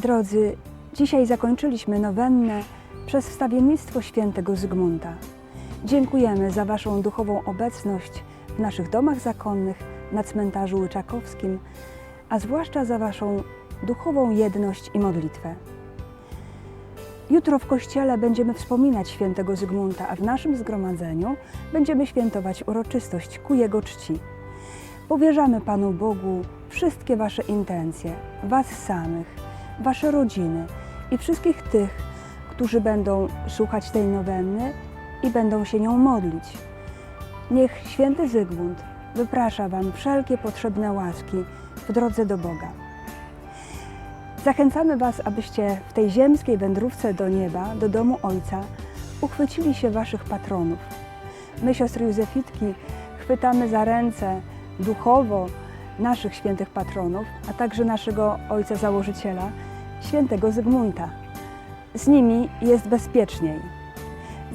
Drodzy, dzisiaj zakończyliśmy nowennę przez wstawiennictwo świętego Zygmunta. Dziękujemy za Waszą duchową obecność w naszych domach zakonnych, na cmentarzu łyczakowskim, a zwłaszcza za Waszą duchową jedność i modlitwę. Jutro w kościele będziemy wspominać świętego Zygmunta, a w naszym zgromadzeniu będziemy świętować uroczystość ku jego czci. Powierzamy Panu Bogu wszystkie Wasze intencje, Was samych, Wasze rodziny i wszystkich tych, którzy będą słuchać tej nowenny i będą się nią modlić. Niech święty Zygmunt wyprasza Wam wszelkie potrzebne łaski w drodze do Boga. Zachęcamy Was, abyście w tej ziemskiej wędrówce do nieba, do domu Ojca, uchwycili się Waszych patronów. My, siostry Józefitki, chwytamy za ręce duchowo naszych świętych patronów, a także naszego Ojca Założyciela, świętego Zygmunta. Z nimi jest bezpieczniej.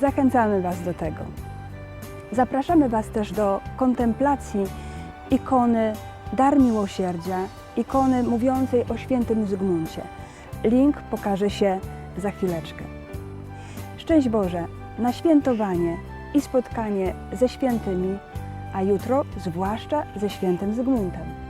Zachęcamy Was do tego. Zapraszamy Was też do kontemplacji ikony Dar Miłosierdzia, ikony mówiącej o świętym Zygmuncie. Link pokaże się za chwileczkę. Szczęść Boże na świętowanie i spotkanie ze świętymi, a jutro zwłaszcza ze świętym Zygmuntem.